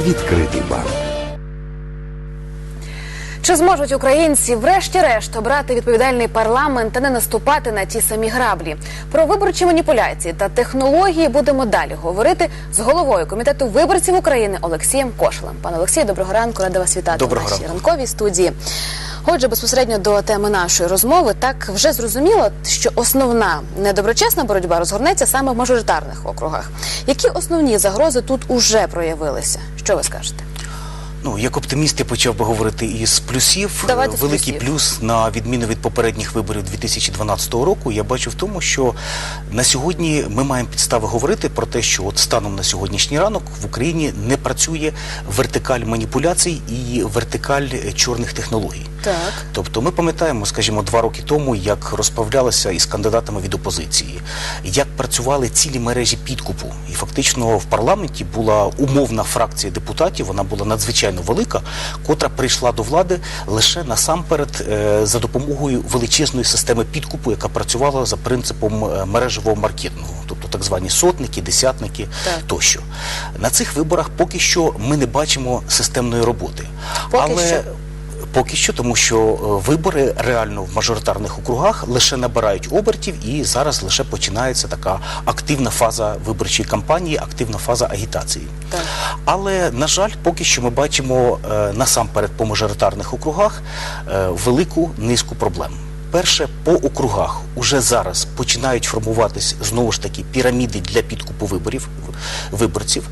відкритий банк. Чи зможуть українці врешті-решт обрати відповідальний парламент та не наступати на ті самі граблі? Про виборчі маніпуляції та технології будемо далі говорити з головою комітету виборців України Олексієм Кошелем. Пане Олексію, доброго ранку, рада вас вітати Доброго в нашій ранку. ранковій студії. Отже, безпосередньо до теми нашої розмови, так вже зрозуміло, що основна недоброчесна боротьба розгорнеться саме в мажоритарних округах. Які основні загрози тут уже проявилися? Що ви скажете? Ну, як оптиміст, я почав би говорити із плюсів. Давайте Е, Великий плюсів. плюс, на відміну від попередніх виборів 2012 року, я бачу в тому, що на сьогодні ми маємо підстави говорити про те, що от станом на сьогоднішній ранок в Україні не працює вертикаль маніпуляцій і вертикаль е, чорних технологій. Так. Тобто ми пам'ятаємо, скажімо, два роки тому, як розправлялися із кандидатами від опозиції, як працювали цілі мережі підкупу. І фактично в парламенті була умовна фракція депутатів, вона була надзвичайно велика, котра прийшла до влади лише насамперед е, за допомогою величезної системи підкупу, яка працювала за принципом е, мережевого маркетингу, тобто так звані сотники, десятники Так. тощо. На цих виборах поки що ми не бачимо системної роботи. Поки Але що. Поки що, тому що е, вибори реально в мажоритарних округах лише набирають обертів, і зараз лише починається така активна фаза виборчої кампанії, активна фаза агітації. Так. Але на жаль, поки що ми бачимо е, насамперед по мажоритарних округах е, велику низку проблем. Перше, по округах уже зараз починають формуватись знову ж таки піраміди для підкупу виборів виборців.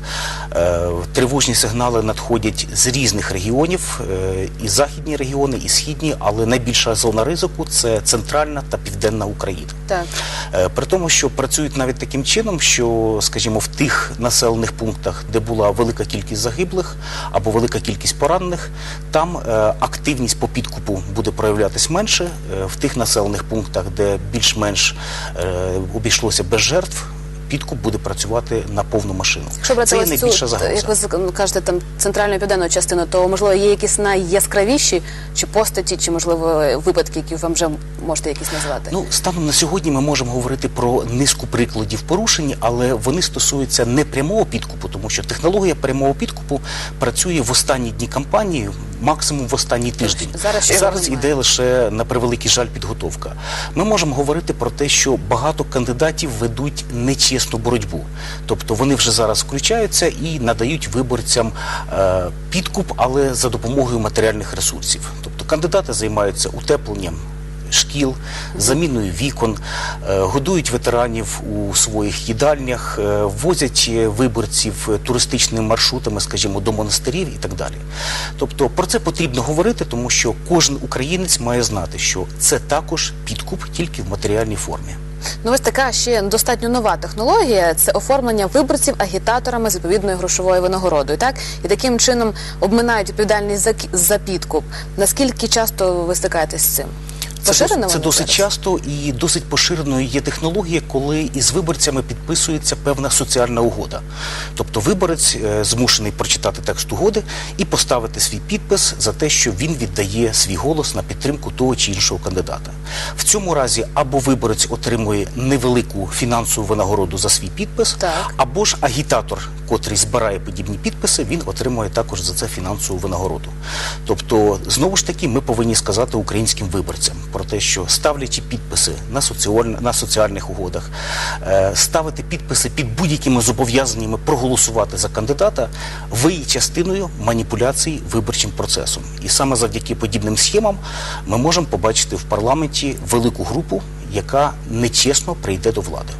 Е, Тривожні сигнали надходять з різних регіонів, е, і західні регіони, і східні, але найбільша зона ризику це центральна та південна Україна. Так. Е, При тому, що працюють навіть таким чином, що, скажімо, в тих населених пунктах, де була велика кількість загиблих або велика кількість поранених, там активність по підкупу буде проявлятись менше. В тих населених пунктах, де більш-менш е, обійшлося без жертв, підкуп буде працювати на повну машину. Якщо брати Це є найбільша загроза. як ви кажете, там центральну і південну частину, то можливо є якісь найяскравіші чи постаті, чи можливо випадки, які вам вже можете якісь назвати? Ну, станом на сьогодні ми можемо говорити про низку прикладів порушень, але вони стосуються не прямого підкупу, тому що технологія прямого підкупу працює в останні дні кампанії, максимум в останній тиждень. зараз ще зараз іде лише на превеликий жаль підготовка. Ми можемо говорити про те, що багато кандидатів ведуть нечесну боротьбу, тобто вони вже зараз включаються і надають виборцям е, підкуп, але за допомогою матеріальних ресурсів. Тобто кандидати займаються утепленням шкіл, заміною вікон, е, годують ветеранів у своїх їдальнях, е, возять виборців туристичними маршрутами, скажімо, до монастирів і так далі. Тобто про це потрібно говорити, тому що кожен українець має знати, що це також підкуп тільки в матеріальній формі. Ну ось така ще достатньо нова технологія це оформлення виборців агітаторами з відповідною грошовою винагородою. Так і таким чином обминають відповідальність за, за підкуп. Наскільки часто ви стикаєтесь з цим? Це, це досить зараз? часто і досить поширеною є технологія, коли із виборцями підписується певна соціальна угода. Тобто виборець е, змушений прочитати текст угоди і поставити свій підпис за те, що він віддає свій голос на підтримку того чи іншого кандидата. В цьому разі або виборець отримує невелику фінансову винагороду за свій підпис, Так. або ж агітатор, котрий збирає подібні підписи, він отримує також за це фінансову винагороду. Тобто, знову ж таки, ми повинні сказати українським виборцям про те, що ставлячи підписи на, соціаль... на соціальних угодах, е, ставити підписи під будь-якими зобов'язаннями проголосувати за кандидата, ви є частиною маніпуляцій виборчим процесом. І саме завдяки подібним схемам ми можемо побачити в парламенті велику групу, яка нечесно прийде до влади.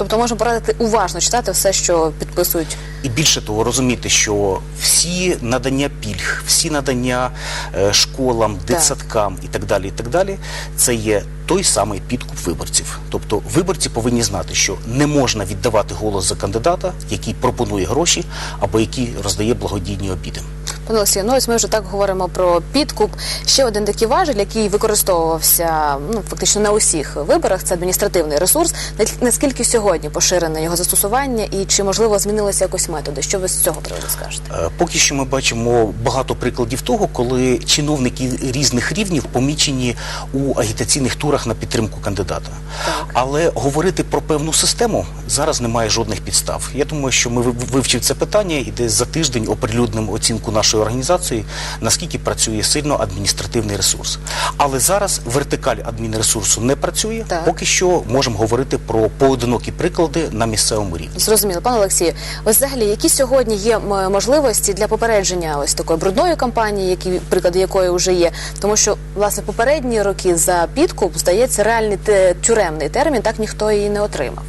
Тобто можемо порадити уважно читати все, що підписують. І більше того, розуміти, що всі надання пільг, всі надання е, школам, дитсадкам і так далі, і так далі, це є той самий підкуп виборців. Тобто виборці повинні знати, що не можна віддавати голос за кандидата, який пропонує гроші або який роздає благодійні обіди. Пане Олексію, ну ось ми вже так говоримо про підкуп. Ще один такий важель, який використовувався ну фактично на усіх виборах. Це адміністративний ресурс. На- Наскільки сьогодні поширене його застосування, і чи можливо змінилися якось методи? Що ви з цього приводу скажете? Е, Поки що ми бачимо багато прикладів того, коли чиновники різних рівнів помічені у агітаційних турах на підтримку кандидата. Так. Але говорити про певну систему зараз немає жодних підстав. Я думаю, що ми вив- вивчив це питання і десь за тиждень оприлюднимо оцінку нашої організації, наскільки працює сильно адміністративний ресурс. Але зараз вертикаль адмінресурсу не працює. Так. Поки що можемо говорити про поодинокі приклади на місцевому рівні. Зрозуміло, пане Олексію. Ось взагалі, які сьогодні є можливості для попередження ось такої брудної кампанії, які приклади якої вже є, тому що власне попередні роки за підкуп здається реальний тюремний термін, так ніхто її не отримав.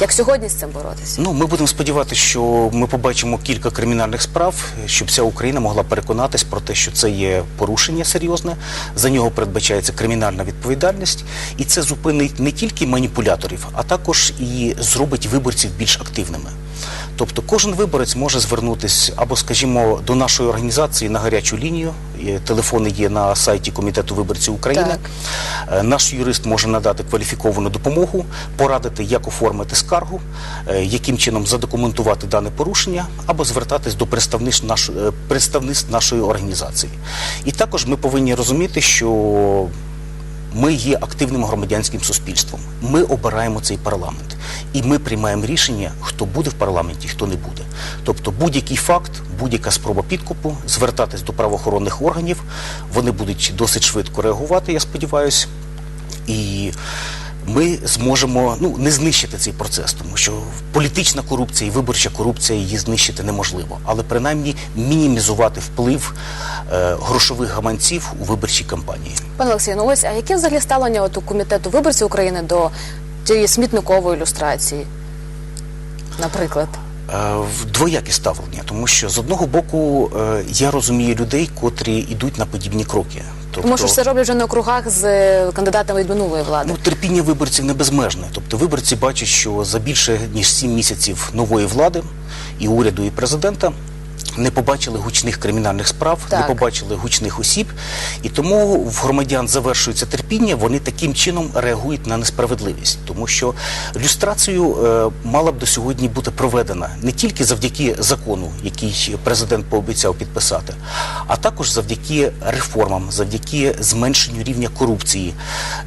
Як сьогодні з цим боротися? Ну, ми будемо сподіватися, що ми побачимо кілька кримінальних справ, щоб вся Україна могла переконатись про те, що це є порушення серйозне, за нього передбачається кримінальна відповідальність, і це зупинить не тільки маніпуляторів, а також і зробить виборців більш активними. Тобто кожен виборець може звернутися або, скажімо, до нашої організації на гарячу лінію. Телефони є на сайті Комітету виборців України. Так. Е, Наш юрист може надати кваліфіковану допомогу, порадити, як оформити скаргу, е, яким чином задокументувати дане порушення, або звертатись до представництв, е, представництв нашої організації. І також ми повинні розуміти, що ми є активним громадянським суспільством. Ми обираємо цей парламент. І ми приймаємо рішення, хто буде в парламенті, хто не буде. Тобто будь-який факт, будь-яка спроба підкупу, звертатись до правоохоронних органів, вони будуть досить швидко реагувати, я сподіваюся. І ми зможемо ну, не знищити цей процес, тому що політична корупція і виборча корупція її знищити неможливо, але принаймні мінімізувати вплив е, грошових гаманців у виборчій кампанії. Пане Олексію, ну ось а яке взагалі ставлення от у комітету виборців України до цієї смітникової ілюстрації, наприклад? Е, в Двояке ставлення, тому що з одного боку е, я розумію людей, котрі йдуть на подібні кроки. Тобто, Тому що все роблять вже на округах з кандидатами від минулої влади. Ну, терпіння виборців не безмежне. Тобто виборці бачать, що за більше ніж сім місяців нової влади і уряду, і президента не побачили гучних кримінальних справ, Так. не побачили гучних осіб, і тому в громадян завершується терпіння. Вони таким чином реагують на несправедливість, тому що люстрацію е, мала б до сьогодні бути проведена не тільки завдяки закону, який президент пообіцяв підписати, а також завдяки реформам, завдяки зменшенню рівня корупції.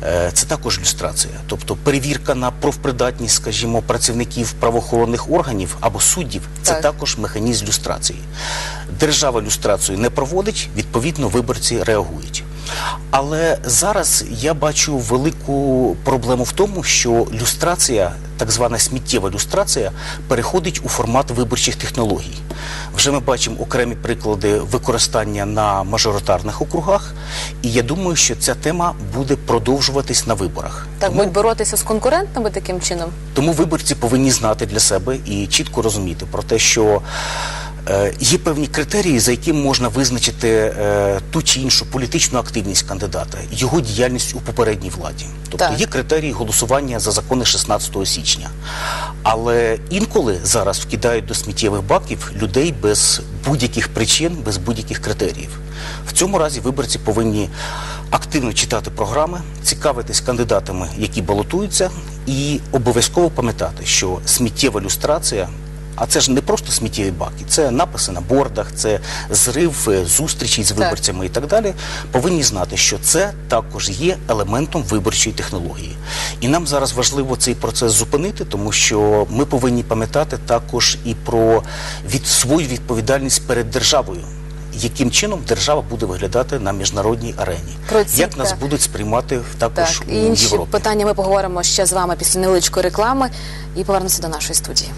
Е, Це також люстрація, тобто перевірка на профпридатність, скажімо, працівників правоохоронних органів або суддів. Це Так. також механізм люстрації. Держава люстрацію не проводить, відповідно, виборці реагують. Але зараз я бачу велику проблему в тому, що люстрація, так звана сміттєва люстрація, переходить у формат виборчих технологій. Вже ми бачимо окремі приклади використання на мажоритарних округах, і я думаю, що ця тема буде продовжуватись на виборах. Так Тому- будуть боротися з конкурентами таким чином. тому виборці повинні знати для себе і чітко розуміти про те, що є певні критерії, за якими можна визначити е, ту чи іншу політичну активність кандидата, його діяльність у попередній владі. Тобто Так. є критерії голосування за закони 16 січня. Але інколи зараз вкидають до сміттєвих баків людей без будь-яких причин, без будь-яких критеріїв. В цьому разі виборці повинні активно читати програми, цікавитись кандидатами, які балотуються, і обов'язково пам'ятати, що сміттєва люстрація. А це ж не просто сміттєві баки, це написи на бордах, це зрив е, зустрічей з виборцями і так далі. Повинні знати, що це також є елементом виборчої технології. І нам зараз важливо цей процес зупинити, тому що ми повинні пам'ятати також і про від свою відповідальність перед державою. Яким чином держава буде виглядати на міжнародній арені? Про ці, Як нас будуть сприймати також Так, у і інші Європі? питання ми поговоримо ще з вами після невеличкої реклами і повернемося до нашої студії.